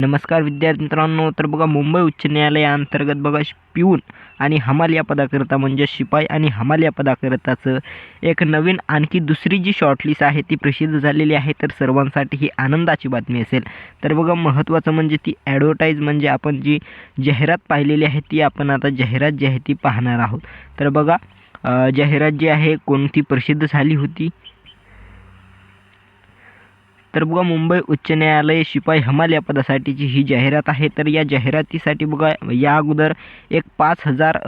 नमस्कार विद्यार्थी मित्रांनो तर बघा मुंबई उच्च न्यायालयाअंतर्गत बघा पिऊन आणि हमाल या पदाकरिता म्हणजे शिपाई आणि हमाल या पदाकरिताचं एक नवीन आणखी दुसरी जी शॉर्टलिस्ट आहे ती प्रसिद्ध झालेली आहे. तर सर्वांसाठी ही आनंदाची बातमी असेल. तर बघा महत्त्वाचं म्हणजे ती ॲडव्हर्टाईज म्हणजे आपण जी जाहिरात पाहिलेली आहे ती आपण आता जाहिरात जी आहे ती पाहणार आहोत. तर बघा जाहिरात जी आहे कोणती प्रसिद्ध झाली होती? तर बघा मुंबई उच्च न्यायालय शिपाई हमाल या पदासाठीची ही जाहिरात आहे. तर या जाहिरातीसाठी बघा या अगोदर एक पाच हजार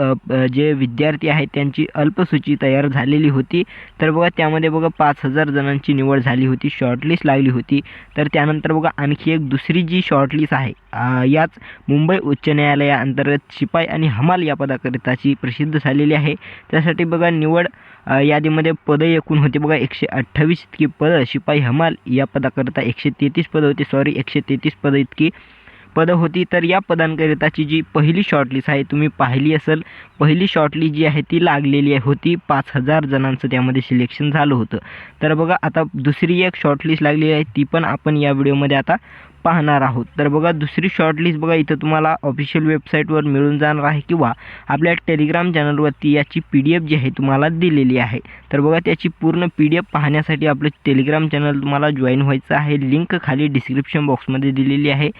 जे विद्यार्थी आहेत त्यांची अल्पसूची तयार झालेली होती. तर बघा त्यामध्ये बघा पाच हजार जणांची निवड झाली होती शॉर्टलिस्ट लागली होती. तर त्यानंतर बघा आणखी एक दुसरी जी शॉर्टलिस्ट आहे याच मुंबई उच्च न्यायालयाअंतर्गत शिपाई आणि हमाल या पदाकरिताची प्रसिद्ध झालेली आहे. त्यासाठी बघा निवड यादीमध्ये पदं एकूण होते बघा एकशे अठ्ठावीस इतकी पदं. शिपाई हमाल या पदाकरिता एकशे तेहतीस पदं होती. सॉरी एकशे तेहतीस पदं इतकी पदं होती. तर या पदांकरिताची जी पहिली शॉर्टलिस्ट आहे तुम्ही पाहिली असेल. पहिली शॉर्टलिस्ट जी आहे ती लागलेली आहे होती पाच हजार जणांचं. त्यामध्ये सिलेक्शन झालं होतं. तर बघा आता दुसरी एक शॉर्टलिस्ट लागलेली आहे ती पण आपण या व्हिडिओमध्ये आता पाहणार आहोत. तर बघा दुसरी शॉर्टलिस्ट बघा इथं तुम्हाला ऑफिशियल वेबसाईटवर मिळून जाणार आहे किंवा आपल्या टेलिग्राम चॅनलवरती याची पी डी एफ जी आहे तुम्हाला दिलेली आहे. तर बघा त्याची पूर्ण पी डी एफ पाहण्यासाठी आपलं टेलिग्राम चॅनल तुम्हाला जॉईन व्हायचं आहे. लिंक खाली डिस्क्रिप्शन बॉक्समध्ये दिलेली आहे.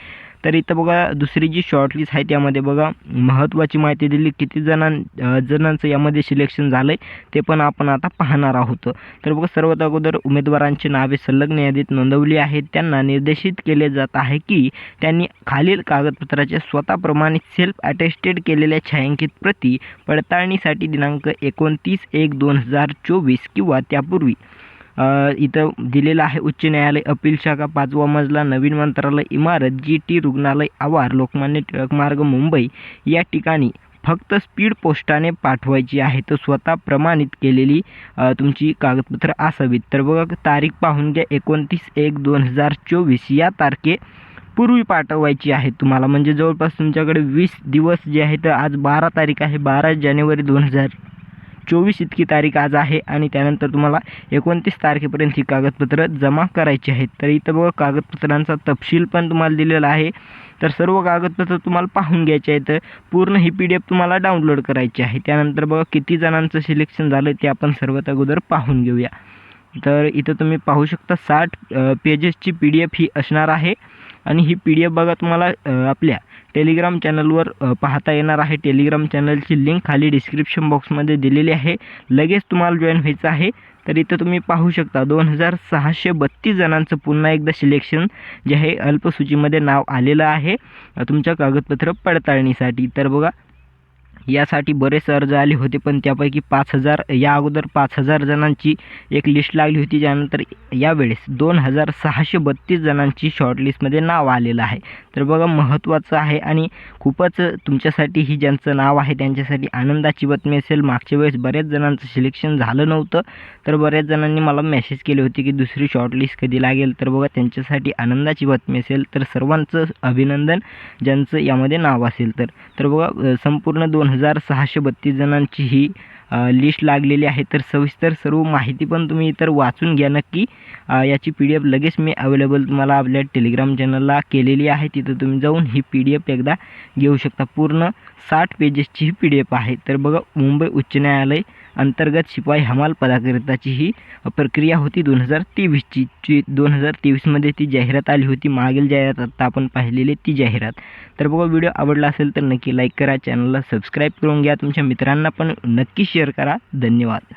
तर इथं बघा दुसरी जी शॉर्टलिस्ट आहे त्यामध्ये बघा महत्त्वाची माहिती दिली किती जणां जणांचं यामध्ये सिलेक्शन झालं आहे ते पण आपण आता पाहणार आहोत. तर बघा सर्वात अगोदर उमेदवारांची नावे संलग्न यादीत नोंदवली आहेत. त्यांना निर्देशित केले जात आहे की त्यांनी खालील कागदपत्राचे स्वतः प्रमाणित सेल्फ अटेस्टेड केलेल्या छायांकित प्रती पडताळणीसाठी दिनांक एकोणतीस एक दोन हजार चोवीस किंवा त्यापूर्वी इथं दिलेलं आहे उच्च न्यायालय अपील शाखा पाचवा मजला नवीन मंत्रालय इमारत जी टी रुग्णालय आवार लोकमान्य टिळक मार्ग मुंबई. या ठिकाणी फक्त स्पीड पोस्टाने पाठवायची आहे. तर स्वतः प्रमाणित केलेली तुमची कागदपत्र असावीत. तर बघा तारीख पाहून घ्या एकोणतीस एक दोन हजार चोवीस. या तारखे पूर्वी पाठवायची आहे तुम्हाला. म्हणजे जवळपास तुमच्याकडे वीस दिवस जे आहे तर आज बारा तारीख आहे बारा जानेवारी दोन हजार चोवीस इतकी तारीख आज आहे आणि त्यानंतर तुम्हाला एकोणतीस तारखेपर्यंत ही कागदपत्र जमा करायची आहेत. तर इथं बघा कागदपत्रांचा तपशील पण तुम्हाला दिलेला आहे. तर सर्व कागदपत्र तुम्हाला पाहून घ्यायचे आहेत. पूर्ण ही पी डी एफ तुम्हाला डाउनलोड करायची आहे. त्यानंतर बघा किती जणांचं सिलेक्शन झालं ते आपण सर्वात अगोदर पाहून घेऊया. तर इथं तुम्ही पाहू शकता साठ पेजेसची पी डी एफ ही असणार आहे. आणि ही पी डी एफ बघा तुम्हाला आपल्या टेलिग्राम चॅनलवर पाहता येणार आहे. टेलिग्राम चॅनलची लिंक खाली डिस्क्रिप्शन बॉक्समध्ये दिलेली आहे. लगेच तुम्हाला जॉईन व्हायचं आहे. तर इथं तुम्ही पाहू शकता दोन हजार सहाशे बत्तीस जणांचं पुन्हा एकदा सिलेक्शन जे आहे अल्पसूचीमध्ये नाव आलेलं आहे. तुमच्या कागदपत्र पडताळणीसाठी. तर बघा यासाठी बरेच अर्ज आले होते पण त्यापैकी पाच हजार या अगोदर पाच हजार जणांची एक लिस्ट लागली होती त्यानंतर यावेळेस दोन हजार सहाशे बत्तीस जणांची शॉर्टलिस्टमध्ये नाव आलेलं आहे. तर बघा महत्त्वाचं आहे आणि खूपच तुमच्यासाठी ही ज्यांचं नाव आहे त्यांच्यासाठी आनंदाची बातमी असेल. मागच्या वेळेस बऱ्याच जणांचं सिलेक्शन झालं नव्हतं तर बऱ्याच जणांनी मला मेसेज केले होते की दुसरी शॉर्टलिस्ट कधी लागेल. तर बघा त्यांच्यासाठी आनंदाची बातमी असेल तर सर्वांचं अभिनंदन ज्यांचं यामध्ये नाव असेल तर. तर बघा संपूर्ण दोन हजार सहाशे बत्तीस जणांची ही लिस्ट लागलेली आहे. तर सविस्तर सर्व माहिती पण तुम्ही इतर वाचून घ्या नक्की. याची पी डी एफ लगेच मी अवेलेबल तुम्हाला आपल्या टेलिग्राम चॅनलला केलेली आहे. तिथं तुम्ही जाऊन ही पी डी एफ एकदा घेऊ शकता. पूर्ण साठ पेजेसची ही पी डी एफ आहे. तर बघा मुंबई उच्च न्यायालय अंतर्गत शिपाई हमाल पदाकरिताची ही प्रक्रिया होती दोन हजार तेवीसची. जी दोन हजार तेवीसमध्ये ती जाहिरात आली होती. मागील जाहिरात आत्ता आपण पाहिलेली ती जाहिरात. तर बघा व्हिडिओ आवडला असेल तर नक्की लाईक करा चॅनलला सबस्क्राईब करून घ्या. तुमच्या मित्रांना पण नक्की शेअर करा. धन्यवाद.